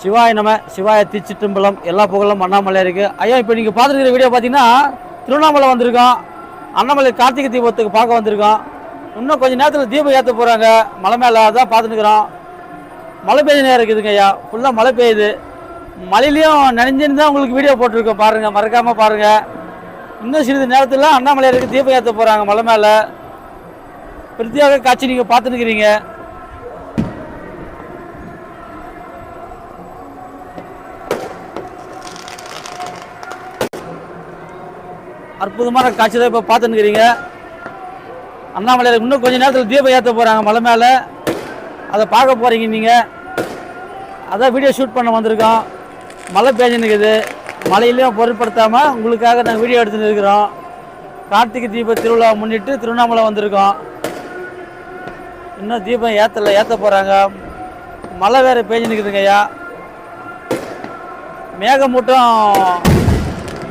சிவாய நம சிவாய திருச்சிற்றம்பலம் எல்லா புகழும் அண்ணாமலை இருக்கு. ஐயா இப்போ நீங்கள் பார்த்துருக்கிற வீடியோ பார்த்தீங்கன்னா திருவண்ணாமலை வந்திருக்கோம் அண்ணாமலை கார்த்திகை தீபத்துக்கு பார்க்க வந்திருக்கோம் இன்னும் கொஞ்சம் நேரத்தில் தீபம் ஏற்ற போகிறாங்க மலை மேலே அதான் பார்த்துருக்குறோம் மழை பெய்ய நேரம் இருக்குதுங்க ஐயா. ஃபுல்லாக மழை பெய்யுது. மழையிலையும் நனைஞ்சுன்னு தான் உங்களுக்கு வீடியோ போட்டிருக்கோம். பாருங்கள் மறக்காமல் பாருங்கள் இன்னும் சிறிது நேரத்தில் அண்ணாமலையாருக்கு தீபம் ஏற்ற போகிறாங்க மலை மேலே. பிரத்தியாக காட்சி நீங்கள் பார்த்துருக்கிறீங்க அற்புதமான காட்சி தான் இப்போ பார்த்துன்னுக்கிறீங்க. அண்ணாமலையில் இன்னும் கொஞ்ச நேரத்தில் தீபம் ஏற்ற போகிறாங்க மலை மேலே. அதை பார்க்க போகிறீங்க நீங்கள் அதான் வீடியோ ஷூட் பண்ண வந்திருக்கோம். மழை பேஞ்சுன்னுக்குது. மழையிலையும் பொருட்படுத்தாமல் உங்களுக்காக நாங்கள் வீடியோ எடுத்துன்னு இருக்கிறோம். கார்த்திகை தீப திருவிழா முன்னிட்டு திருவண்ணாமலை வந்திருக்கோம். இன்னும் தீபம் ஏற்றலை ஏற்ற போகிறாங்க மழை வேறு பெஞ்சுன்னுக்குதுங்க ஐயா மேகமூட்டம்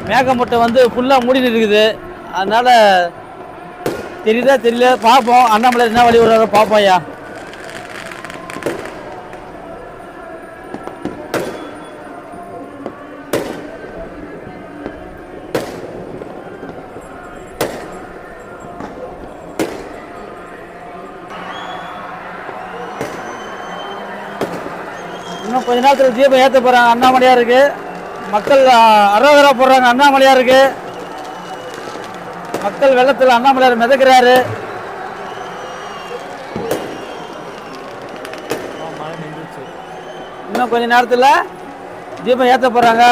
மேகமூட்டை வந்து ஃபுல்லாக மூடின்னு இருக்குது. அதனால் தெரியுதா தெரியல. பார்ப்போம். அண்ணாமலை என்ன வழி விடுறாரோ பார்ப்போம் ஐயா. இன்னும் கொஞ்ச நேரத்தில் தீபம் ஏற்ற போகிறாங்க அண்ணாமலையாக இருக்குது மக்கள் அரோகரா போடுறாங்க. அண்ணாமலையாக இருக்கு மக்கள் வெள்ளத்தில் அண்ணாமலையார் மிதக்கிறாரு. இன்னும் கொஞ்ச நேரத்தில் தீபம் ஏற்ற போகிறாங்க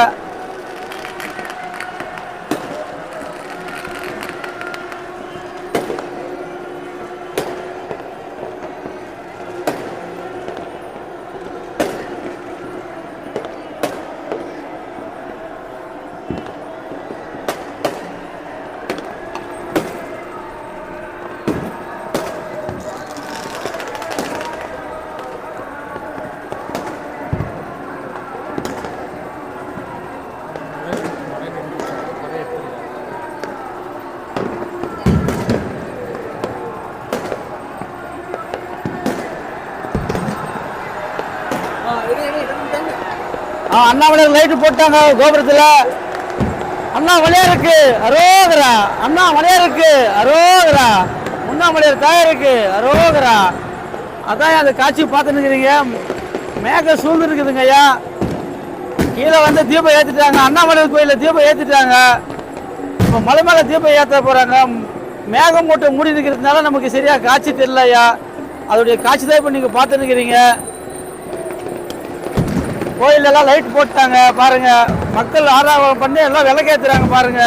அண்ணாமலையார் லைட்டு போட்டாங்க கோபுரத்தில். அண்ணா மலையாருக்கு அரோகரா. அண்ணா மலையாருக்கு அரோகரா. முன்னாமலையார் தாயாருக்கு அரோகரா. அதான் அந்த காட்சி பார்த்துன்னு இருக்கிறீங்க. மேக சூழ்ந்து இருக்குதுங்க ஐயா. கீழே வந்து தீபம் ஏற்றிட்டாங்க அண்ணாமலையார் கோயிலில் தீபம் ஏற்றிட்டாங்க இப்போ மலை மேலே தீபம் ஏற்ற போகிறாங்க மேகம் மூட்டை மூடி இருக்கிறதுனால நமக்கு சரியாக காட்சி தெரியல ஐயா. அதோடைய காட்சி தான் இப்போ நீங்கள் பார்த்துன்னு இருக்கிறீங்க. கோயில் எல்லாம் லைட் போட்டாங்க பாருங்க. மக்கள் ஆராதனை பண்ணி எல்லாம் விளக்கேத்துறாங்க பாருங்க.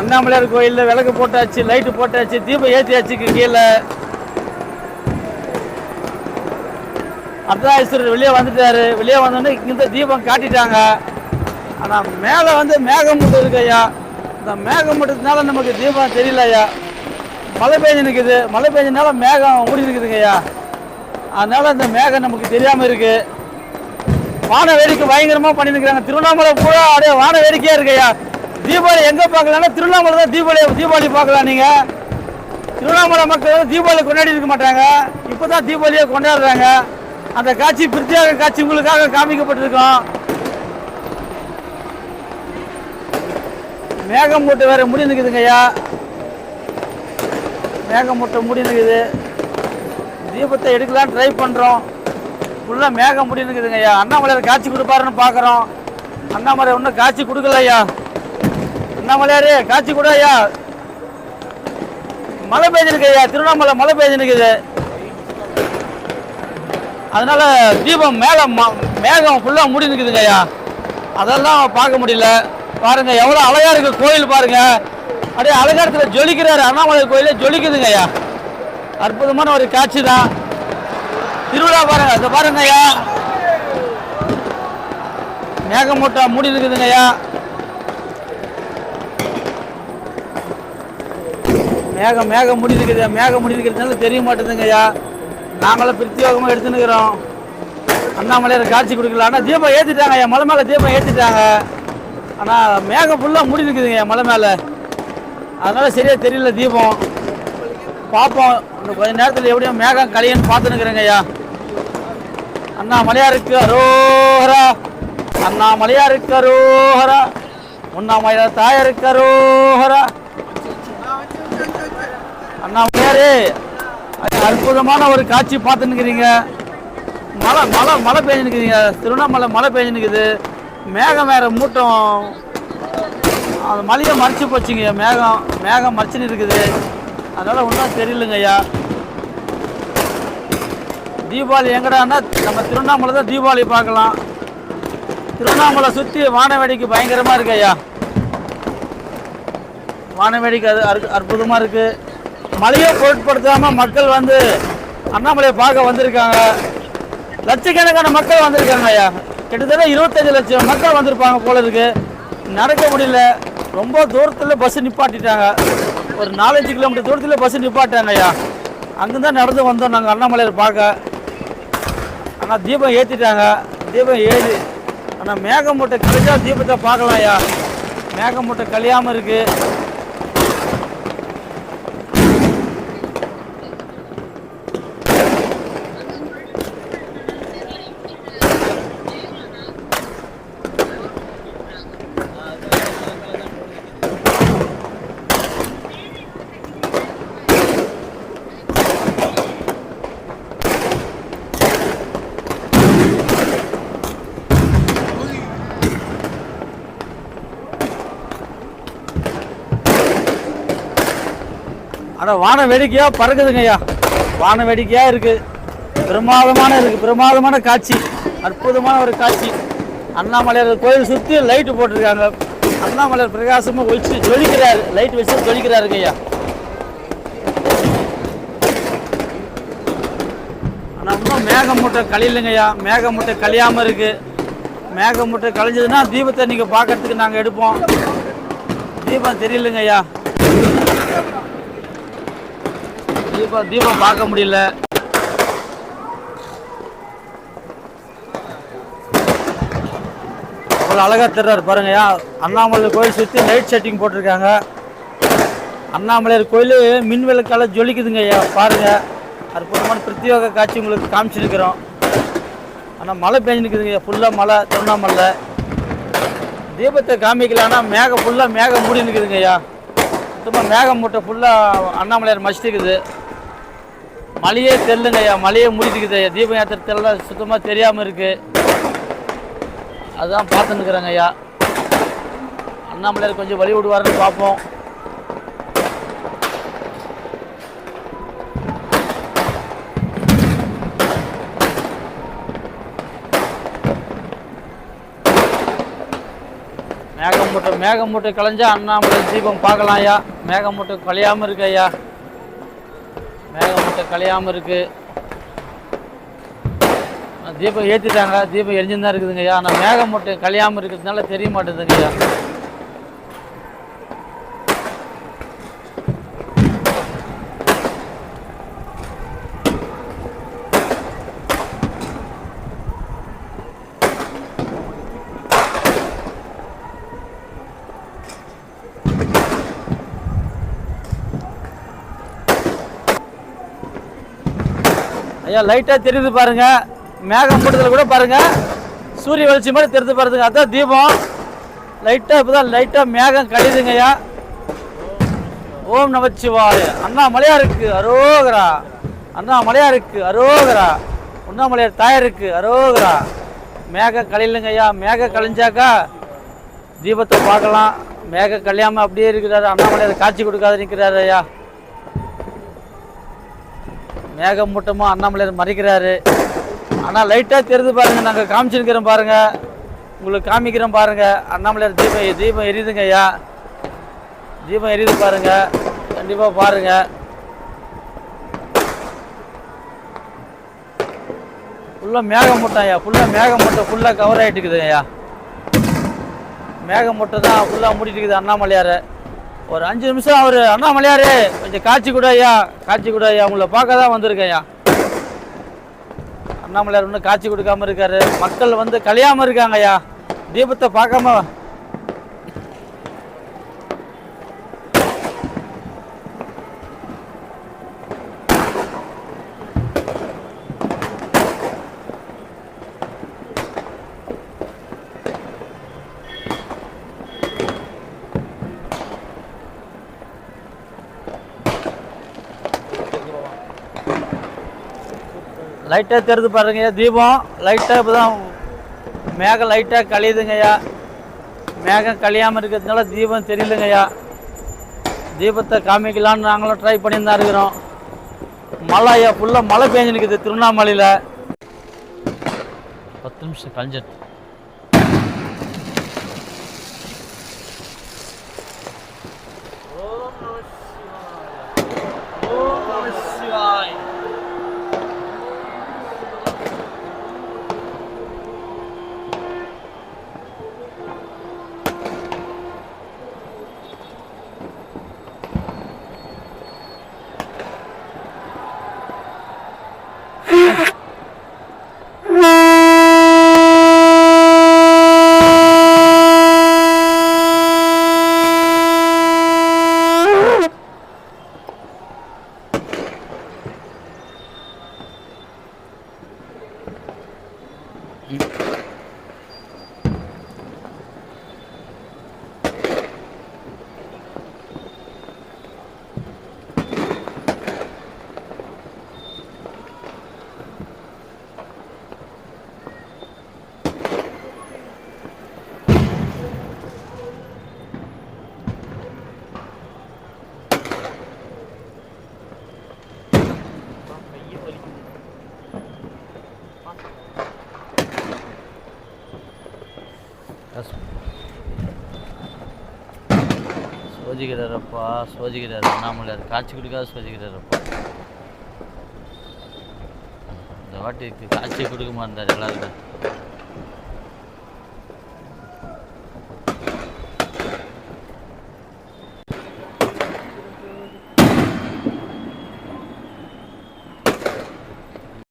அண்ணாமலையார் கோயிலில் விளக்கு போட்டாச்சு லைட்டு போட்டாச்சு தீபம் ஏற்றியாச்சு கீழே. அர்த்தநாதீஸ்வரர் வெளியே வந்துட்டாரு. வெளியே வந்தோடனே இந்த தீபம் காட்டிட்டாங்க. ஆனால் மேலே வந்து மேகமூட்டம் இருக்கு ஐயா. இந்த மேகம் மேகமூட்டத்தினால நமக்கு தீபம் தெரியல ஐயா. மழை பெஞ்சு நிற்குது மழை பெஞ்சனால மேகம் மூடி இருக்குதுங்க ஐயா. அதனால இந்த மேகம் நமக்கு தெரியாமல் இருக்கு. வான வேடிக்கை பயங்கரமாக பண்ணியிருக்கிறாங்க திருவண்ணாமலை பூரா அப்படியே வான வேடிக்கையாக இருக்குய்யா தீபாவளி எங்கே பார்க்கலாம்னா திருவண்ணாமலை தான் தீபாவளி தீபாவளி பார்க்கலாம் நீங்கள் திருவண்ணாமலை மக்கள் வந்து தீபாவளி கொண்டாடி இருக்க மாட்டாங்க. இப்போ தான் தீபாவளியை கொண்டாடுறாங்க. அந்த காட்சி பிரத்யேக காட்சி உங்களுக்காக காமிக்கப்பட்டிருக்கோம். மேகம் போட்டு வேற முடி ஐயா. மேகமூட்டை மூடி நிற்குது தீபத்தை எடுக்கலாம்னு ட்ரை பண்ணுறோம் ஃபுல்லாக மேகம் மூடி நிற்குதுங்க ஐயா. அண்ணாமலையார் காட்சி கொடுப்பாருன்னு பார்க்குறோம் அண்ணாமலை ஒன்றும் காட்சி கொடுக்கல ஐயா. அண்ணாமலையார் காட்சி கொடு ஐயா. மழை பெய்ஞ்சிருக்கு ஐயா. திருவண்ணாமலை மழை பெய்ஞ்சிருக்குது அதனால தீபம் மேலே மேகம் ஃபுல்லாக மூடி நிற்குதுங்க ஐயா. அதெல்லாம் பார்க்க முடியல. பாருங்க எவ்வளோ அழகாக இருக்குது கோயில் பாருங்க. அப்படியே அலங்காரத்தில் ஜொலிக்கிறாரு அண்ணாமலை கோயிலே ஜொலிக்குதுங்க ஐயா. அற்புதமான ஒரு காட்சி தான் திருவிழா பாருங்க இதை பாருங்க ஐயா. மேகமூட்டா மூடி இருக்குதுங்க ஐயா. மேகம் மேகம் மூடி இருக்குது மேகம் மூடி இருக்கிறதுனால தெரிய மாட்டேதுங்க ஐயா. நாங்களும் பிரத்யோகமாக எடுத்துனுக்கிறோம் அண்ணாமலையார் காட்சி கொடுக்கல ஆனால் தீபம் ஏற்றிட்டாங்க ஐயா. மலை மேலே தீபம் ஏற்றிட்டாங்க ஆனால் மேகம் ஃபுல்லாக மூடி இருக்குதுங்க ஐயா மலை மேலே. அதனால சரியா தெரியல தீபம். பார்ப்போம் இன்னும் கொஞ்ச நேரத்தில் எப்படியும் மேகம் கலையன்னு பார்த்துனுக்குறேங்க ஐயா. அண்ணாமலையாருக்கு அரோஹரா. அண்ணாமலையாருக்கு அரோஹரா. உண்ணாமலையார் தாயாருக்கு அரோஹரா. அண்ணா மலையாரே அற்புதமான ஒரு காட்சி பார்த்துன்னுக்கிறீங்க. மழை மழை மழை பெஞ்சுன்னுக்குறீங்க. திருவண்ணாமலை மழை பெஞ்சுன்னுக்குது. மேகம் வேற மூட்டம். அந்த மலையை மறைச்சி போச்சுங்க மேகம் மேகம் மறைச்சின்னு இருக்குது. அதனால் ஒன்றும் தெரியலங்க ஐயா. தீபாவளி எங்கடான்னா நம்ம திருவண்ணாமலை தான் தீபாவளி பார்க்கலாம். திருவண்ணாமலை சுற்றி வானவேடிக்கை பயங்கரமாக இருக்கு ஐயா. வானவேடிக்கை அது அற்பு- அற்புதமாக இருக்கு. மழையை பொருட்படுத்தாமல் மக்கள் வந்து அண்ணாமலையை பார்க்க வந்திருக்காங்க. லட்சக்கணக்கான மக்கள் வந்திருக்காங்க ஐயா. கிட்டத்தட்ட இருபத்தஞ்சு லட்சம் மக்கள் வந்திருப்பாங்க போல இருக்கு. நடக்க முடியல. ரொம்ப தூரத்தில் பஸ் நிப்பாட்டிட்டாங்க. ஒரு நாலஞ்சு கிலோமீட்டர் தூரத்தில் பஸ் நிப்பாட்டாங்க ஐயா. அங்கே தான் நடந்து வந்தோம் நாங்கள் அண்ணாமலையை பார்க்க. ஆனால் தீபம் ஏற்றிட்டாங்க தீபம் ஏறி ஆனால் மேகமூட்டை கழிச்சா தீபத்தை பார்க்கலாம் ஐயா. மேகமூட்டை கழியாமல் இருக்குது ஆனால் வான வேடிக்கையாக பறக்குதுங்க ஐயா வான வேடிக்கையாக இருக்குது பிரமாதமான இருக்குது பிரமாதமான காட்சி. அற்புதமான ஒரு காட்சி. அண்ணாமலையார் கோயில் சுற்றி லைட்டு போட்டிருக்காங்க. அண்ணாமலையார் பிரகாசமாக ஒழிச்சு ஜொலிக்கிறார். லைட் வச்சு ஜொலிக்கிறாருங்க ஐயா ஆனால் இன்னும் மேகமூட்டை கழியலைங்க ஐயா மேகமூட்டை கழியாமல் இருக்குது மேகமூட்டை கழிஞ்சதுன்னா தீபத்தை நீங்கள் பார்க்கறதுக்கு நாங்கள் எடுப்போம். தீபம் தெரியலங்க ஐயா தீபம் தீபம் பார்க்க முடியல. அவ்வளோ அழகாக தெரிறாரு பாருங்கய்யா அண்ணாமலை கோயில் சுற்றி லைட் செட்டிங் போட்டிருக்காங்க. அண்ணாமலையார் கோயில் மின் விளக்கால ஜொலிக்குதுங்க ஐயா பாருங்க. அற்புதமான பிரத்யோக காட்சி உங்களுக்கு காமிச்சிருக்கிறோம். ஆனால் மழை பெஞ்சுருக்குதுங்க ஐயா ஃபுல்லாக மழை திருவண்ணாமலை தீபத்தை காமிக்கலான்னா மேகம் ஃபுல்லாக மேகம் மூடி நிற்குதுங்க ஐயா சுத்தமாக மேகம் மூட்டை ஃபுல்லாக அண்ணாமலையார் மச்சிட்டுக்குது மழையே தெரிலுங்க ஐயா மழையே மூடிட்டுக்குது ஐயா. தீபம் ஏற்ற தெரியல சுத்தமாக தெரியாமல் இருக்குது அதுதான் பார்த்துன்னுக்குறேங்க ஐயா அண்ணாமலையார் கொஞ்சம் வழி விடுவாருன்னு பார்ப்போம். மேகமூட்டை மேகமூட்டை கலைஞ்சா அண்ணாமலை தீபம் பார்க்கலாம் ஐயா மேகமூட்டை கலையாமல் இருக்கு ஐயா கலையாமல் இருக்கு. தீபம் ஏற்றிட்டாங்க தீபம் எரிஞ்சுன்னு தான் இருக்குதுங்கய்யா ஆனால் மேகம் மட்டும் கலையாமல் இருக்கிறதுனால தெரிய மாட்டேதுங்க ஐயா லைட்டாக தெரியுது பாருங்க. மேகம் மூட்டத்தில் கூட பாருங்க. சூரிய வெளிச்சம் மாதிரி தெரிஞ்சு பாருங்க. அதான் தீபம். லைட்டாக இப்போ தான் லைட்டாக மேகம் கழிதுங்க ஐயா. ஓம் நமச்சிவாய. அண்ணா மலையாருக்கு அரோகரா. அண்ணா மலையாருக்கு அரோகரா. உண்ணாமலையார் தாயாருக்கு அரோகரா. மேக கழிலுங்க ஐயா. மேக கழிஞ்சாக்கா தீபத்தை பார்க்கலாம். மேக கழியாமல் அப்படியே இருக்கிறாரு. அண்ணாமலையார் காட்சி கொடுக்காத நிற்கிறாரு ஐயா. மேகமூட்டமாக அண்ணாமலையார் மறைக்கிறாரு. ஆனால் லைட்டாக தெரியுது பாருங்கள் நாங்கள் காமிச்சிருக்கிறோம் பாருங்கள் உங்களுக்கு காமிக்கிறோம் பாருங்கள் அண்ணாமலையார் தீபம் தீபம் எரியுதுங்க ஐயா. தீபம் எரியுது பாருங்க. கண்டிப்பாக பாருங்க. ஃபுல்லாக மேகமூட்டம் ஐயா. ஃபுல்லாக மேகமூட்டம் ஃபுல்லாக கவர் ஆகிட்டு இருக்குது ஐயா. மேகமூட்டம் தான் ஃபுல்லாக மூடிட்டு இருக்குது அண்ணாமலையார். ஒரு அஞ்சு நிமிஷம் அவர் அண்ணாமலையார் கொஞ்சம் காட்சி கூட ஐயா காட்சி கூட ஐயா உங்களை பார்க்க தான் வந்திருக்கேன் ஐயா. அண்ணாமலையார் இன்னும் காட்சி கொடுக்காம இருக்காரு. மக்கள் வந்து கலையாம இருக்காங்க ஐயா. தீபத்தை பார்க்காம லைட்டாக தெரிது பாருங்கய்யா தீபம். லைட்டாக இப்போ தான் மேகம் லைட்டாக கழியுதுங்கய்யா. மேகம் கழியாமல் இருக்கிறதுனால தீபம் தெரியலங்கய்யா. தீபத்தை காமிக்கலான்னு நாங்களும் ட்ரை பண்ணி தான் இருக்கிறோம் மழை ஃபுல்லாக மழை பெஞ்சு நிற்குது திருவண்ணாமலையில். பத்து நிமிஷம் கழிஞ்சிட்டு சோதிக்கிறாரப்பா சோதிக்கிறார் அண்ணாமலையார் காட்சி கொடுக்காத சோதிக்கிறாரப்பா இந்த வாட்டி காட்சி கொடுக்க மாட்டார் எல்லாருக்கும்